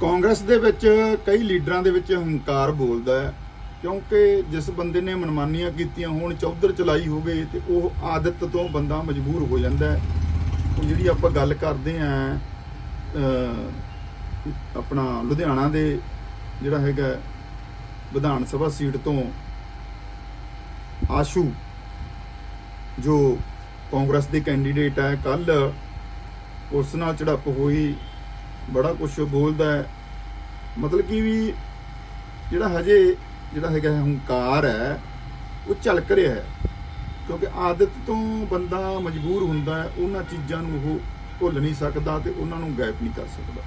ਕਾਂਗਰਸ ਦੇ ਵਿੱਚ ਕਈ ਲੀਡਰਾਂ ਦੇ ਵਿੱਚ ਹੰਕਾਰ ਬੋਲਦਾ ਹੈ, ਕਿਉਂਕਿ ਜਿਸ ਬੰਦੇ ਨੇ ਮਨਮਾਨੀਆਂ ਕੀਤੀਆਂ, ਹੋਣ ਚੌਧਰ ਚਲਾਈ ਹੋਵੇ ਤੇ ਉਹ ਆਦਤ ਤੋਂ ਬੰਦਾ ਮਜਬੂਰ ਹੋ ਜਾਂਦਾ ਹੈ। ਜਿਹੜੀ ਆਪਾਂ ਗੱਲ ਕਰਦੇ ਆਂ ਆਪਣਾ ਲੁਧਿਆਣਾ ਦੇ ਜਿਹੜਾ ਹੈਗਾ ਵਿਧਾਨ ਸਭਾ ਸੀਟ ਤੋਂ ਆਸ਼ੂ, ਜੋ ਕਾਂਗਰਸ ਦੇ ਕੈਂਡੀਡੇਟ ਹੈ ਕੱਲ ਉਸ ਨਾਲ ਝੜਪ ਹੋਈ ਬੜਾ ਕੁਝ ਬੋਲਦਾ ਹੈ। ਮਤਲਬ ਕਿ ਵੀ ਜਿਹੜਾ ਹਜੇ ਜਿਹੜਾ ਹੈਗਾ ਹੰਕਾਰ ਹੈ, ਉਹ ਝਲਕ ਰਿਹਾ ਹੈ। ਕਿਉਂਕਿ ਆਦਤ ਤੋਂ ਬੰਦਾ ਮਜਬੂਰ ਹੁੰਦਾ ਹੈ, ਉਹਨਾਂ ਚੀਜ਼ਾਂ ਨੂੰ ਉਹ ਭੁੱਲ ਨਹੀਂ ਸਕਦਾ ਤੇ ਉਹਨਾਂ ਨੂੰ ਗਾਇਬ ਨਹੀਂ ਕਰ ਸਕਦਾ।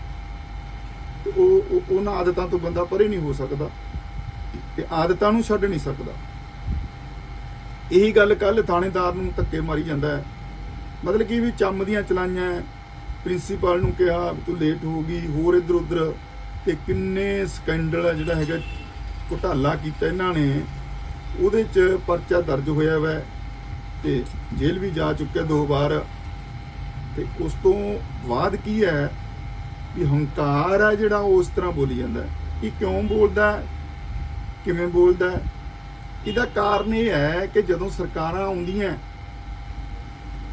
ਤੇ ਉਹ ਉਹਨਾਂ ਆਦਤਾਂ ਤੋਂ ਬੰਦਾ ਪਰੇ ਨਹੀਂ ਹੋ ਸਕਦਾ ਤੇ ਆਦਤਾਂ ਨੂੰ ਛੱਡ ਨਹੀਂ ਸਕਦਾ। ਇਹੀ ਗੱਲ ਕੱਲ ਥਾਣੇਦਾਰ ਨੂੰ ਧੱਕੇ ਮਾਰੀ ਜਾਂਦਾ ਹੈ। ਮਤਲਬ ਕਿ ਵੀ ਚੰਮ ਦੀਆਂ ਚਲਾਈਆਂ ਪ੍ਰਿੰਸੀਪਲ ਨੂੰ ਕਿਹਾ ਵੀ ਤੂੰ ਲੇਟ ਹੋ ਗਈ, ਹੋਰ ਇੱਧਰ ਉੱਧਰ, ਤੇ ਕਿੰਨੇ ਸਕੈਂਡਲ ਆ ਜਿਹੜਾ ਹੈਗਾ, ਘੁਟਾਲਾ ਕੀਤਾ ਇਹਨਾਂ ਨੇ। ਉਹਦੇ 'ਚ ਪਰਚਾ ਦਰਜ ਹੋਇਆ ਵੈ, ਤੇ ਜੇਲ੍ਹ ਵੀ ਜਾ ਚੁੱਕਿਆ ਦੋ ਵਾਰ। ਤੇ ਉਸ ਤੋਂ ਬਾਅਦ ਕੀ ਹੈ ਵੀ ਹੰਕਾਰ ਹੈ ਜਿਹੜਾ ਉਹ ਉਸ ਤਰ੍ਹਾਂ ਬੋਲੀ ਜਾਂਦਾ ਹੈ। ਇਹ ਕਿਉਂ ਬੋਲਦਾ ਕਿਵੇਂ ਬੋਲਦਾ ਇਹਦਾ ਕਾਰਨ ਇਹ ਹੈ ਕਿ ਜਦੋਂ ਸਰਕਾਰਾਂ ਆਉਂਦੀਆਂ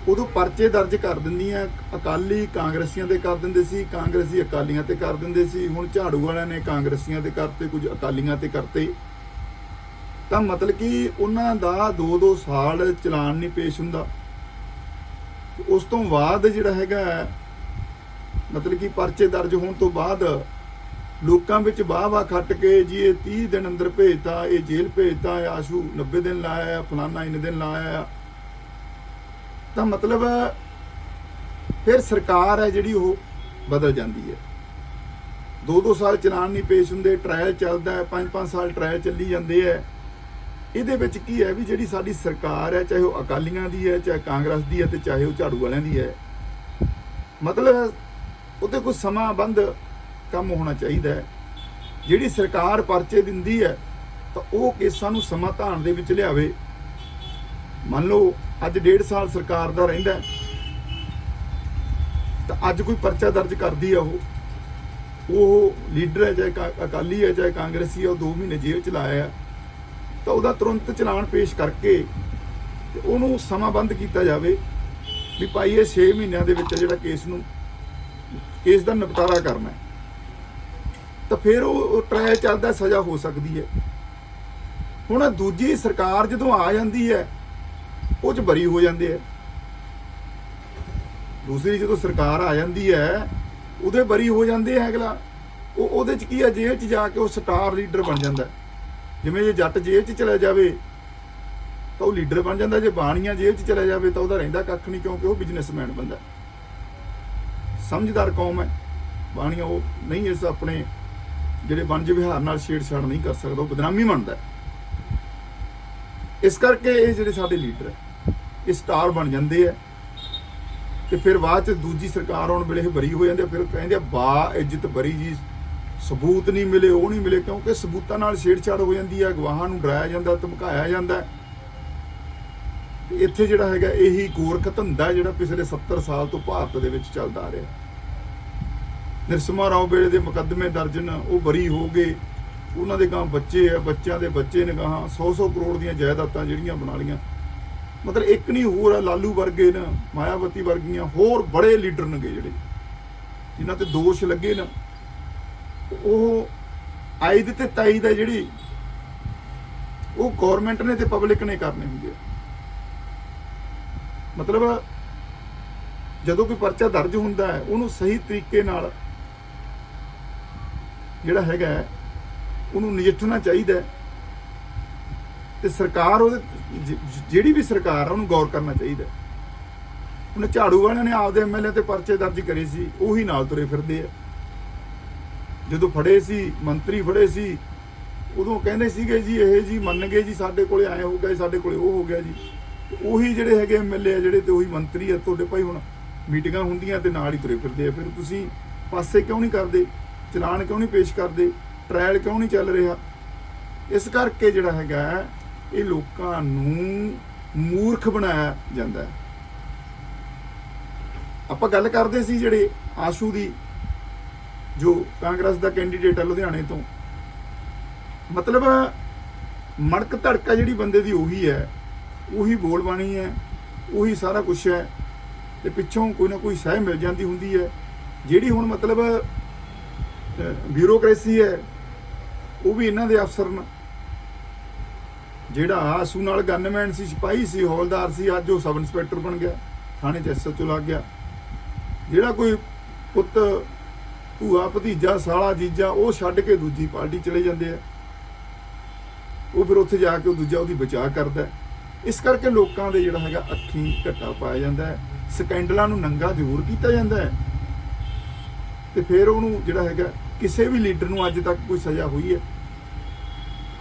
ਉਦੋਂ ਪਰਚੇ ਦਰਜ ਕਰ ਦਿੰਦੀਆਂ, ਅਕਾਲੀ ਕਾਂਗਰਸੀਆਂ ਤੇ ਕਰ ਦਿੰਦੇ ਸੀ, ਕਾਂਗਰਸੀ ਅਕਾਲੀਆਂ ਤੇ ਕਰ ਦਿੰਦੇ ਸੀ, ਹੁਣ ਝਾੜੂ ਵਾਲਿਆਂ ਨੇ ਕਾਂਗਰਸੀਆਂ ਤੇ ਕਰਤੇ, ਕੁਝ ਅਕਾਲੀਆਂ ਤੇ ਕਰਤੇ। ਤਾਂ ਮਤਲਬ ਕਿ ਉਹਨਾਂ ਦਾ 2-2 ਸਾਲ ਚਲਾਨ ਨਹੀਂ ਪੇਸ਼ ਹੁੰਦਾ। ਉਸ ਤੋਂ ਬਾਅਦ ਜਿਹੜਾ ਹੈਗਾ, ਮਤਲਬ ਕਿ ਪਰਚੇ ਦਰਜ ਹੋਣ ਤੋਂ ਬਾਅਦ ਲੋਕਾਂ ਵਿੱਚ ਵਾਹ-ਵਾਹ ਖੱਟ ਕੇ ਜੀ, ਇਹ 30 ਦਿਨ ਅੰਦਰ ਭੇਜਤਾ, ਇਹ ਜੇਲ੍ਹ ਭੇਜਤਾ ਆਸ਼ੂ 90 ਦਿਨ ਲਾਇਆ ਆ ਫਲਾਨਾ ਇੰਨੇ ਦਿਨ ਲਾਇਆ। ਆ ਤਾਂ ਮਤਲਬ ਫਿਰ ਸਰਕਾਰ ਹੈ ਜਿਹੜੀ ਉਹ ਬਦਲ ਜਾਂਦੀ ਹੈ। ਦੋ ਦੋ ਸਾਲ ਚਲਾਨ ਨਹੀਂ ਪੇਸ਼ ਹੁੰਦੇ ਟ੍ਰਾਇਲ ਚੱਲਦਾ ਹੈ ਪੰਜ ਪੰਜ ਸਾਲ ਟ੍ਰਾਇਲ ਚੱਲੀ ਜਾਂਦੇ ਹੈ। ਇਹਦੇ ਵਿੱਚ ਕੀ ਹੈ ਵੀ ਜਿਹੜੀ ਸਾਡੀ ਸਰਕਾਰ ਹੈ, ਚਾਹੇ ਉਹ ਅਕਾਲੀਆਂ ਦੀ ਹੈ, ਚਾਹੇ ਕਾਂਗਰਸ ਦੀ ਹੈ ਤੇ ਚਾਹੇ ਉਹ ਝਾੜੂ ਵਾਲਿਆਂ ਦੀ ਹੈ, ਮਤਲਬ ਉਹਦੇ ਕੋਈ ਸਮਾਂਬੰਧ ਕੰਮ ਹੋਣਾ ਚਾਹੀਦਾ ਹੈ। ਜਿਹੜੀ ਸਰਕਾਰ ਪਰਚੇ ਦਿੰਦੀ ਹੈ, ਤਾਂ ਉਹ ਕੇਸਾਂ ਨੂੰ ਸਮਾਂ ਧਾਨ ਦੇ ਵਿੱਚ ਲਿਆਵੇ। ਮੰਨ ਲਓ ਅੱਜ ਡੇਢ ਸਾਲ ਸਰਕਾਰ ਦਾ ਰਹਿੰਦਾ ਤਾਂ ਅੱਜ ਕੋਈ ਪਰਚਾ ਦਰਜ ਕਰਦੀ ਆ ਉਹ। ਉਹ ਲੀਡਰ ਹੈ ਚਾਹੇ ਕਾ- ਅਕਾਲੀ ਹੈ ਚਾਹੇ ਕਾਂਗਰਸੀ ਹੈ, ਉਹ 2 ਮਹੀਨੇ ਜੇਲ੍ਹ ਚ ਲਾਇਆ ਤਾਂ ਉਹਦਾ ਤੁਰੰਤ ਚਲਾਨ ਪੇਸ਼ ਕਰਕੇ ਤੇ ਉਹਨੂੰ ਸਮਾਂਬੰਧ ਕੀਤਾ ਜਾਵੇ ਵੀ ਭਾਈ ਇਹ 6 ਮਹੀਨਿਆਂ ਦੇ ਵਿੱਚ ਜਿਹੜਾ ਕੇਸ ਨੂੰ, ਕੇਸ ਦਾ ਨਿਪਟਾਰਾ ਕਰਨਾ ਤਾਂ ਫਿਰ ਉਹ ਟ੍ਰਾਇਲ ਚੱਲਦਾ, ਸਜ਼ਾ ਹੋ ਸਕਦੀ ਹੈ। ਹੁਣ ਦੂਜੀ ਸਰਕਾਰ ਜਦੋਂ ਆ ਜਾਂਦੀ ਹੈ ਉਹ ਚ ਬਰੀ ਹੋ ਜਾਂਦੇ ਆ। ਦੂਸਰੀ ਜਦੋਂ ਸਰਕਾਰ ਆ ਜਾਂਦੀ ਹੈ, ਉਹਦੇ ਬਰੀ ਹੋ ਜਾਂਦੇ ਆ ਅਗਲਾ। ਉਹ ਉਹਦੇ ਚ ਕੀ ਹੈ ਜੇਲ੍ਹ ਚ ਜਾ ਕੇ ਉਹ ਸਟਾਰ ਲੀਡਰ ਬਣ ਜਾਂਦਾ। ਜਿਵੇਂ ਜੇ ਜੱਟ ਜੇਲ੍ਹ ਚ ਚਲਾ ਜਾਵੇ, ਤਾਂ ਉਹ ਲੀਡਰ ਬਣ ਜਾਂਦਾ। ਜੇ ਬਾਣੀਆਂ ਜੇਲ੍ਹ ਚ ਚਲਾ ਜਾਵੇ, ਤਾਂ ਉਹਦਾ ਰਹਿੰਦਾ ਕੱਖ ਨਹੀਂ, ਕਿਉਂਕਿ ਉਹ ਬਿਜ਼ਨਸਮੈਨ ਬੰਦਾ। ਸਮਝਦਾਰ ਕੌਮ ਹੈ। ਬਾਣੀਆਂ ਉਹ ਨਹੀਂ ਇਸ ਆਪਣੇ ਜਿਹੜੇ ਵਣਜ ਵਿਹਾਰ ਨਾਲ ਛੇੜਛਾੜ ਨਹੀਂ ਕਰ ਸਕਦਾ, ਉਹ ਬਦਨਾਮੀ ਮੰਨਦਾ ਇਸ ਕਰਕੇ ਇਹ ਜਿਹੜੇ ਸਾਡੇ ਲੀਡਰ ਹੈ ਇਹ ਸਟਾਰ ਬਣ ਜਾਂਦੇ ਆ। ਤੇ ਫਿਰ ਬਾਅਦ ਚ ਦੂਜੀ ਸਰਕਾਰ ਆਉਣ ਵੇਲੇ ਇਹ ਬਰੀ ਹੋ ਜਾਂਦੇ ਆ, ਫਿਰ ਕਹਿੰਦੇ ਆ ਬਾ ਇੱਜ਼ਤ ਬਰੀ ਜੀ। ਸਬੂਤ ਨਹੀਂ ਮਿਲੇ ਉਹ ਨਹੀਂ ਮਿਲੇ ਕਿਉਂਕਿ ਸਬੂਤਾਂ ਨਾਲ ਛੇੜਛਾੜ ਹੋ ਜਾਂਦੀ ਹੈ ਗਵਾਹਾਂ ਨੂੰ ਡਰਾਇਆ ਜਾਂਦਾ ਧਮਕਾਇਆ ਜਾਂਦਾ। ਤੇ ਇੱਥੇ ਜਿਹੜਾ ਹੈਗਾ ਇਹੀ ਗੋਰਖ ਧੰਦਾ ਜਿਹੜਾ ਪਿਛਲੇ 70 ਸਾਲ ਤੋਂ ਭਾਰਤ ਦੇ ਵਿੱਚ ਚੱਲਦਾ ਆ ਰਿਹਾ। ਨਿਰਸਮਾ ਰਾਓ ਵੇਲੇ ਦੇ ਮੁਕੱਦਮੇ ਦਰਜਨ ਉਹ ਬਰੀ ਹੋ ਗਏ। ਉਹਨਾਂ ਦੇ ਗਾਂ ਬੱਚੇ ਆ ਬੱਚਿਆਂ ਦੇ ਬੱਚੇ ਨੇ ਗਾਂ 100-100 ਕਰੋੜ ਦੀਆਂ ਜਾਇਦਾਦਾਂ ਜਿਹੜੀਆਂ ਬਣਾ ਲੀਆਂ ਮਤਲਬ ਇੱਕ ਨਹੀਂ ਹੋਰ ਆ, ਲਾਲੂ ਵਰਗੇ ਨੇ, ਮਾਇਆਵਤੀ ਵਰਗੀਆਂ ਹੋਰ ਬੜੇ ਲੀਡਰ ਨੇਗੇ ਜਿਹੜੇ। ਜਿਨ੍ਹਾਂ ਤੇ ਦੋਸ਼ ਲੱਗੇ ਨਾ। ਉਹ ਆਇਦ ਤੇ ਤਾਈਦ ਹੈ ਜਿਹੜੀ ਉਹ ਗਵਰਨਮੈਂਟ ਨੇ ਤੇ ਪਬਲਿਕ ਨੇ ਕਰਨੇ ਹੁੰਦੇ ਆ। ਮਤਲਬ ਜਦੋਂ ਕੋਈ ਪਰਚਾ ਦਰਜ ਹੁੰਦਾ ਹੈ, ਉਹਨੂੰ ਸਹੀ ਤਰੀਕੇ ਨਾਲ ਜਿਹੜਾ ਹੈਗਾ ਉਹਨੂੰ ਨਜਿੱਠਣਾ ਚਾਹੀਦਾ ਹੈ। ਤੇ ਸਰਕਾਰ ਉਹਦੇ ਜਿਹੜੀ ਵੀ ਸਰਕਾਰ ਆ, ਉਹਨੂੰ ਗੌਰ ਕਰਨਾ ਚਾਹੀਦਾ। ਹੈ। ਹੁਣ ਝਾੜੂ ਵਾਲਿਆਂ ਨੇ ਆਪਦੇ ਐਮਐਲਏ ਤੇ ਪਰਚੇ ਦਰਜ ਕਰੇ ਸੀ, ਉਹੀ ਨਾਲ ਤੁਰੇ ਫਿਰਦੇ ਆ। ਜਦੋਂ ਫੜੇ ਸੀ, ਮੰਤਰੀ ਫੜੇ ਸੀ, ਉਦੋਂ ਕਹਿੰਦੇ ਸੀਗੇ ਜੀ, ਇਹ ਜੀ ਮੰਨ ਗਏ ਜੀ, ਸਾਡੇ ਕੋਲੇ ਆਏ ਹੋ ਗਏ, ਸਾਡੇ ਕੋਲੇ ਉਹ ਹੋ ਗਿਆ ਜੀ। ਉਹੀ ਜਿਹੜੇ ਹੈਗੇ ਐਮਐਲਏ ਆ, ਜਿਹੜੇ ਤੇ ਉਹੀ ਮੰਤਰੀ ਆ, ਤੁਹਾਡੇ ਭਾਈ ਹੁਣ ਮੀਟਿੰਗਾਂ ਹੁੰਦੀਆਂ ਤੇ ਨਾਲ ਹੀ ਤੁਰੇ ਫਿਰਦੇ ਆ। ਫਿਰ ਤੁਸੀਂ ਪਾਸੇ ਕਿਉਂ ਨਹੀਂ ਕਰਦੇ? ਚਲਾਨ ਕਿਉਂ ਨਹੀਂ ਪੇਸ਼ ਕਰਦੇ? ਟ੍ਰਾਇਲ ਕਿਉਂ ਨਹੀਂ ਚੱਲ ਰਿਹਾ? ਇਸ ਕਰਕੇ ਜਿਹੜਾ ਹੈਗਾ ਇਹ ਲੋਕਾਂ ਨੂੰ ਮੂਰਖ ਬਣਾਇਆ ਜਾਂਦਾ ਹੈ। ਆਪਾਂ ਗੱਲ ਕਰਦੇ ਸੀ ਜਿਹੜੇ ਆਸ਼ੂ ਦੀ, ਜੋ ਕਾਂਗਰਸ ਦਾ ਕੈਂਡੀਡੇਟ ਹੈ ਲੁਧਿਆਣੇ ਤੋਂ। ਮਤਲਬ ਮੜਕ ਧੜਕਾ ਜਿਹੜੀ ਬੰਦੇ ਦੀ ਉਹੀ ਹੈ, ਉਹੀ ਬੋਲ ਬਾਣੀ ਹੈ, ਉਹੀ ਸਾਰਾ ਕੁਝ ਹੈ ਤੇ ਪਿੱਛੋਂ ਕੋਈ ਨਾ ਕੋਈ ਸਹਿ ਮਿਲ ਜਾਂਦੀ ਹੁੰਦੀ ਹੈ। ਜਿਹੜੀ ਹੁਣ ਮਤਲਬ ਬਿਊਰੋਕ੍ਰੇਸੀ ਹੈ, ਉਹ ਵੀ ਇਹਨਾਂ ਦੇ ਅਫਸਰ ਨੇ ਜਿਹੜਾ ਆਸੂ ਨਾਲ ਗਨਮੈਨ ਸੀ, ਸਿਪਾਹੀ ਸੀ, ਹੌਲਦਾਰ ਸੀ, ਅੱਜ ਉਹ ਸਬ ਇੰਸਪੈਕਟਰ ਬਣ ਗਿਆ, ਥਾਣੇ 'ਚ ਐਸਐਚਓ ਲੱਗ ਗਿਆ। ਜਿਹੜਾ ਕੋਈ ਪੁੱਤ ਭੂਆ, ਭਤੀਜਾ, ਸਾਲਾ, ਜੀਜਾ, ਉਹ ਛੱਡ ਕੇ ਦੂਜੀ ਪਾਰਟੀ ਚਲੇ ਜਾਂਦੇ ਆ। ਉਹ ਫਿਰ ਉੱਥੇ ਜਾ ਕੇ ਉਹ ਦੂਜਾ ਉਹਦੀ ਬਚਾਅ ਕਰਦਾ ਇਸ ਕਰਕੇ ਲੋਕਾਂ ਦੇ ਜਿਹੜਾ ਹੈਗਾ ਅੱਖੀਂ ਘੱਟਾ ਪਾਇਆ ਜਾਂਦਾ ਹੈ। ਸਕੈਂਡਲਾਂ ਨੂੰ ਨੰਗਾ ਜ਼ਰੂਰ ਕੀਤਾ ਜਾਂਦਾ ਹੈ। ਤੇ ਫਿਰ ਉਹਨੂੰ ਜਿਹੜਾ ਹੈਗਾ, ਕਿਸੇ ਵੀ ਲੀਡਰ ਨੂੰ ਅੱਜ ਤੱਕ ਕੋਈ ਸਜ਼ਾ ਹੋਈ ਹੈ?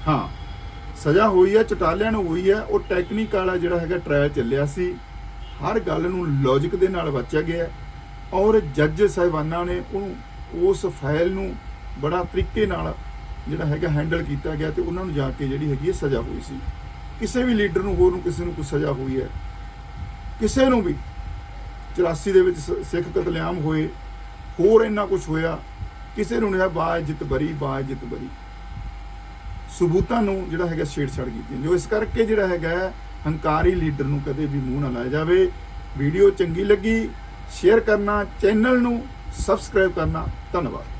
ਹਾਂ। ਸਜ਼ਾ ਹੋਈ ਹੈ, ਚਟਾਲਿਆਂ ਨੂੰ ਹੋਈ ਹੈ, ਉਹ ਟੈਕਨੀਕਲ ਵਾਲਾ ਜਿਹੜਾ ਹੈਗਾ ਟ੍ਰਾਇਲ ਚੱਲਿਆ ਸੀ। ਹਰ ਗੱਲ ਨੂੰ ਲੌਜੀਕ ਦੇ ਨਾਲ ਵਾਚਿਆ ਗਿਆ ਔਰ ਜੱਜ ਸਾਹਿਬਾਨਾਂ ਨੇ ਉਹਨੂੰ ਉਸ ਫਾਈਲ ਨੂੰ ਬੜਾ ਤਰੀਕੇ ਨਾਲ ਜਿਹੜਾ ਹੈਗਾ ਹੈਂਡਲ ਕੀਤਾ ਗਿਆ ਤੇ ਉਹਨਾਂ ਨੂੰ ਜਾ ਕੇ ਜਿਹੜੀ ਹੈਗੀ ਹੈ ਸਜ਼ਾ ਹੋਈ ਸੀ। ਕਿਸੇ ਵੀ ਲੀਡਰ ਨੂੰ ਹੋਰ ਨੂੰ ਕਿਸੇ ਨੂੰ ਕੋਈ ਸਜ਼ਾ ਹੋਈ ਹੈ। ਕਿਸੇ ਨੂੰ ਵੀ 84 ਦੇ ਵਿੱਚ ਸ- ਸਿੱਖ ਕਤਲੇਆਮ ਹੋਏ, ਹੋਰ ਇੰਨਾ ਕੁਝ ਹੋਇਆ, ਕਿਸੇ ਨੂੰ ਨਹੀਂ ਜਿੱਤ ਬਰੀ ਬਾਇਜ਼ਤ ਬਰੀ। ਸਬੂਤਾਂ ਨੂੰ ਜਿਹੜਾ ਹੈਗਾ ਛੇੜਛਾੜ ਕੀਤੀ ਜੋ ਇਸ ਕਰਕੇ ਜਿਹੜਾ ਹੈਗਾ ਹੰਕਾਰੀ ਲੀਡਰ ਨੂੰ ਕਦੇ ਵੀ ਮੂੰਹ ਨਾ ਲਾਇਆ ਜਾਵੇ। ਵੀਡੀਓ ਚੰਗੀ ਲੱਗੀ, ਸ਼ੇਅਰ ਕਰਨਾ, ਚੈਨਲ ਨੂੰ ਸਬਸਕ੍ਰਾਈਬ ਕਰਨਾ। ਧੰਨਵਾਦ।